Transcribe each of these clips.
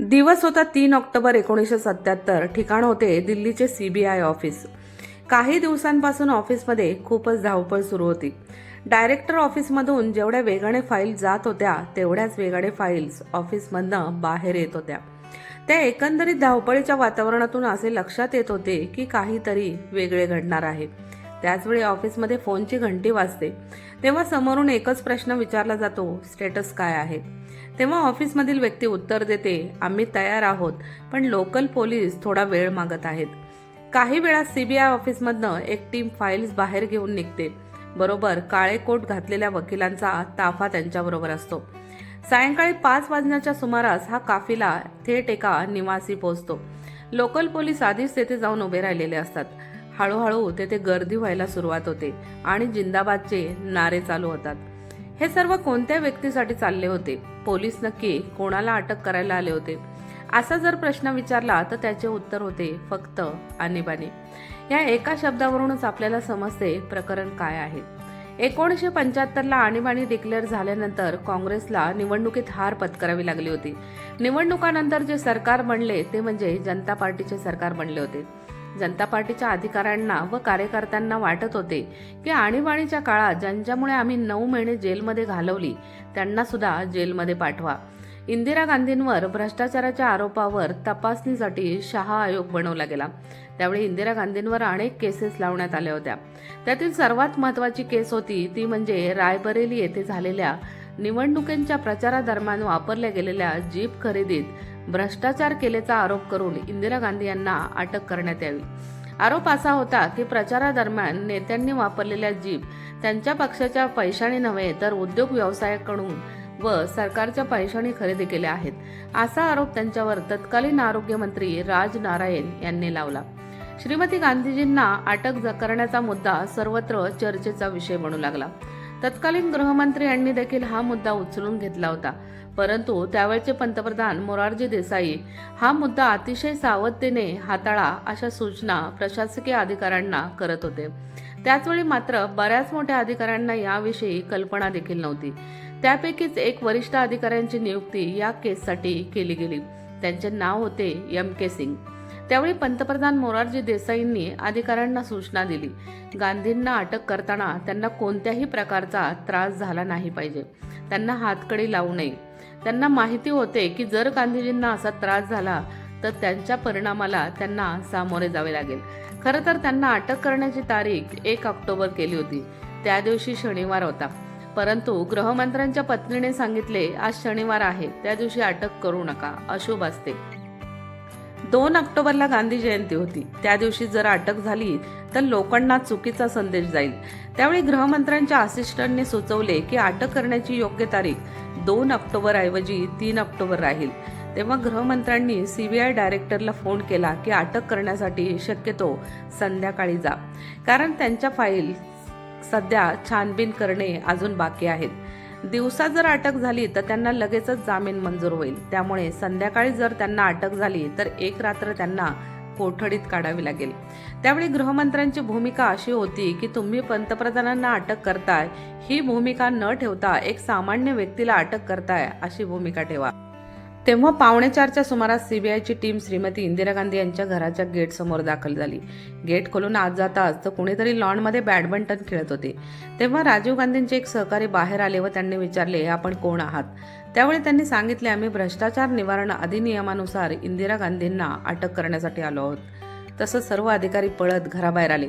दिवस होता तीन ऑक्टोबर एकोणीसशे सत्याहत्तर. ठिकाण होते दिल्लीचे सीबीआय ऑफिस काही दिवसांपासून ऑफिसमध्ये खूपच धावपळ सुरू होती. डायरेक्टर ऑफिसमधून जेवढ्या वेगाने फाईल जात होत्या तेवढ्याच वेगाने फाईल्स ऑफिसमधनं बाहेर येत होत्या. त्या एकंदरीत धावपळीच्या वातावरणातून असे लक्षात येत होते की काहीतरी वेगळे घडणार आहे. त्याचवेळी ऑफिसमध्ये फोनची घंटी वाजते. तेव्हा समोरून एकच प्रश्न विचारला जातो स्टेटस काय आहे? तेव्हा ऑफिसमधील व्यक्ती उत्तर देते आम्ही तयार आहोत पण लोकल पोलीस थोडा वेळ मागत आहेत. काही वेळा सीबीआय ऑफिसमधनं एक टीम फाईल्स बाहेर घेऊन निघते. बरोबर काळे कोट घातलेल्या वकिलांचा ताफा त्यांच्याबरोबर असतो. सायंकाळी पाच वाजण्याच्या सुमारास हा काफिला थेट एका निवासी पोहोचतो. लोकल पोलीस आधीच तेथे जाऊन उभे राहिलेले असतात. हळूहळू तेथे गर्दी व्हायला सुरुवात होते आणि जिंदाबादचे नारे चालू होतात. हे सर्व कोणत्या व्यक्तीसाठी चालले होते? पोलीस नक्की कोणाला अटक करायला आले होते? असा जर प्रश्न विचारला तर त्याचे उत्तर होते फक्त आणीबाणी. या एका शब्दावरूनच आपल्याला समजते प्रकरण काय आहे. एकोणीसशे पंच्याहत्तरला आणीबाणी डिक्लेअर झाल्यानंतर काँग्रेसला निवडणुकीत हार पत्करावी लागली होती. निवडणुकानंतर जे सरकार बनले ते म्हणजे जनता पार्टीचे सरकार बनले होते. जनता पार्टीच्या अधिकाऱ्यांना व कार्यकर्त्यांना वाटत होते की आणीबाणीच्या काळात ज्यांच्यामुळे आम्ही नऊ महिने जेलमध्ये घालवली त्यांना सुद्धा जेलमध्ये पाठवा. इंदिरा गांधींवर भ्रष्टाचाराच्या आरोपावर तपासणीसाठी शहा आयोग बनवला गेला. त्यावेळी इंदिरा गांधींवर अनेक केसेस लावण्यात आल्या होत्या. त्यातील सर्वात महत्वाची केस होती ती म्हणजे रायबरेली येथे झालेल्या निवडणुकींच्या प्रचारादरम्यान वापरल्या गेलेल्या जीप खरेदीत भ्रष्टाचार केल्याचा आरोप करून इंदिरा गांधी यांना अटक करण्यात यावी. आरोप असा होता की प्रचारादरम्यान नेत्यांनी वापरलेल्या जीप त्यांच्या पक्षाच्या पैशाने नव्हे तर उद्योग व्यवसायाकडून व सरकारच्या पैशाने खरेदी केल्या आहेत. असा आरोप त्यांच्यावर तत्कालीन आरोग्यमंत्री राज नारायण यांनी लावला. श्रीमती गांधीजींना अटक करण्याचा मुद्दा सर्वत्र चर्चेचा विषय बनू लागला. तत्कालीन गृहमंत्री यांनी देखील हा मुद्दा उचलून घेतला होता. परंतु त्यावेळचे पंतप्रधान मोरारजी देसाई हा मुद्दा अतिशय सावधतेने हाताळा अशा सूचना प्रशासकीय अधिकाऱ्यांना करत होते. त्याचवेळी मात्र बऱ्याच मोठ्या अधिकाऱ्यांना याविषयी कल्पना देखील नव्हती. त्यापैकीच एक वरिष्ठ अधिकाऱ्यांची नियुक्ती या केससाठी केली गेली. त्यांचे नाव होते एम के सिंग. त्यावेळी पंतप्रधान मोरारजी देसाईंनी अधिकाऱ्यांना सूचना दिली. गांधींना अटक करताना त्यांना कोणत्याही प्रकारचा त्रास झाला नाही पाहिजे. त्यांना हातकडी लावू नये. त्यांना माहिती होते की जर गांधीजींना असा त्रास झाला तर त्यांच्या परिणामाला त्यांना सामोरे जावे लागेल. खरं तर त्यांना अटक करण्याची तारीख एक ऑक्टोबर केली होती. त्या दिवशी शनिवार होता. परंतु गृहमंत्र्यांच्या पत्नीने सांगितले आज शनिवार आहे. त्या दिवशी अटक करू नका. अशुभ असते. दोन ऑक्टोबरला गांधी जयंती होती. त्या दिवशी जर अटक झाली तर लोकांना चुकीचा संदेश जाईल. त्यावेळी गृहमंत्र्यांच्या असिस्टंटने सुचवले की अटक करण्याची योग्य तारीख दोन ऑक्टोबर ऐवजी तीन ऑक्टोबर राहील. तेव्हा गृहमंत्र्यांनी सीबीआय डायरेक्टरला फोन केला की अटक करण्यासाठी शक्यतो संध्याकाळी जा. कारण त्यांच्या फाईल सध्या छानबीन करणे अजून बाकी आहेत. दिवसा जर अटक झाली तर त्यांना लगेचच जामीन मंजूर होईल. त्यामुळे संध्याकाळी जर त्यांना अटक झाली तर एक रात्र त्यांना कोठडीत काढावी लागेल. त्यावेळी गृहमंत्र्यांची भूमिका अशी होती की तुम्ही पंतप्रधानांना अटक करताय ही भूमिका न ठेवता एक सामान्य व्यक्तीला अटक करताय अशी भूमिका ठेवा. तेव्हा पावणे चारच्या सुमारास सीबीआयची टीम श्रीमती इंदिरा गांधी यांच्या घराच्या गेट समोर दाखल झाली. गेट खोलून आत जाताच तर कुणीतरी लॉनमध्ये बॅडमिंटन खेळत होते. तेव्हा राजीव गांधींचे एक सहकारी बाहेर आले व त्यांनी विचारले आपण कोण आहात? त्यावेळी त्यांनी सांगितले आम्ही भ्रष्टाचार निवारण अधिनियमानुसार इंदिरा गांधींना अटक करण्यासाठी आलो आहोत. तसं सर्व अधिकारी पळत घराबाहेर आले.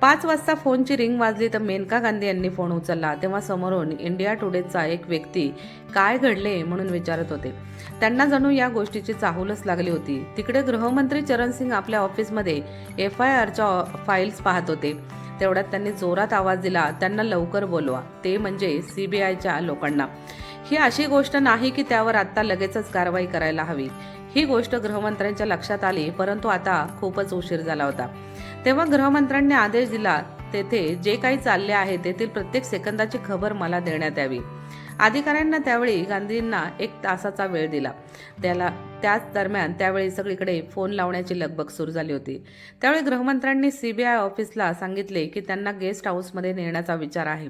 पाच वाजता फोनची रिंग वाजली तर मेनका गांधी यांनी फोन उचलला. तेव्हा समोरून इंडिया टुडेचा एक व्यक्ती काय घडले म्हणून विचारत होते. त्यांना जणू या गोष्टीची चाहूलच लागली होती. तिकडे गृहमंत्री चरण सिंग आपल्या ऑफिसमध्ये एफ आय आरच्या फाईल्स पाहत होते. तेवढ्यात त्यांनी जोरात आवाज दिला. त्यांना लवकर बोलवा. ते म्हणजे सीबीआयच्या लोकांना. ही अशी गोष्ट नाही की त्यावर आत्ता लगेचच कारवाई करायला हवी. ही गोष्ट गृहमंत्र्यांच्या लक्षात आली परंतु आता खूपच उशीर झाला होता. तेव्हा गृहमंत्र्यांनी आदेश दिला तेथे जे काही चालले आहे तेथील प्रत्येक सेकंदाची खबर मला देण्यात यावी. अधिकाऱ्यांना त्यावेळी गांधींना एक तासाचा वेळ दिला. त्याला त्याच दरम्यान त्यावेळी सगळीकडे फोन लावण्याची लगबग सुरू झाली होती. त्यावेळी गृहमंत्र्यांनी सीबीआय ऑफिसला सांगितले की त्यांना गेस्ट हाऊसमध्ये नेण्याचा विचार आहे.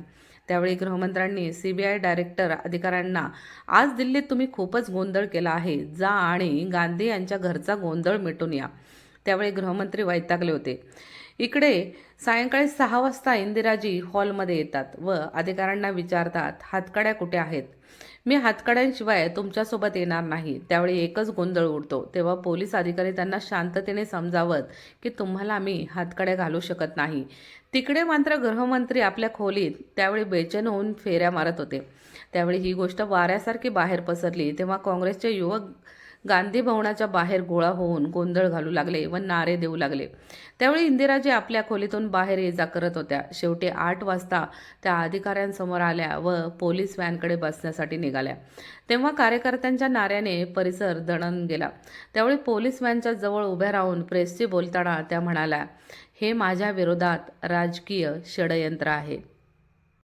त्यावेळी गृहमंत्र्यांनी सीबीआय डायरेक्टर अधिकाऱ्यांना आज दिल्लीत तुम्ही खूपच गोंधळ केला आहे. जा आणि गांधी यांच्या घरचा गोंधळ मिटून या. त्यावेळी गृहमंत्री वैतागले होते. इकडे सायंकाळी सहा वाजता इंदिराजी हॉलमध्ये येतात व अधिकाऱ्यांना विचारतात हातकड्या कुठे आहेत? मी हातकड्यांशिवाय तुमच्यासोबत येणार नाही. त्यावेळी एकच गोंधळ उडतो. तेव्हा पोलीस अधिकारी त्यांना शांततेने समजावत की तुम्हाला आम्ही हातकड्या घालू शकत नाही. तिकडे मात्र गृहमंत्री आपल्या खोलीत त्यावेळी बेचैन होऊन फेऱ्या मारत होते. त्यावेळी ही गोष्ट वाऱ्यासारखी बाहेर पसरली. तेव्हा काँग्रेसचे युवक गांधी भवनाच्या बाहेर गोळा होऊन गोंधळ घालू लागले व नारे देऊ लागले. त्यावेळी इंदिराजी आपल्या खोलीतून बाहेर ये जा करत होत्या. शेवटी आठ वाजता त्या अधिकाऱ्यांसमोर आल्या व पोलीस व्हॅनकडे बसण्यासाठी निघाल्या. तेव्हा कार्यकर्त्यांच्या नाऱ्याने परिसर दणन गेला. त्यावेळी पोलीस व्हॅनच्या जवळ उभ्या राहून प्रेसशी बोलताना त्या म्हणाल्या हे माझ्या विरोधात राजकीय षडयंत्र आहे.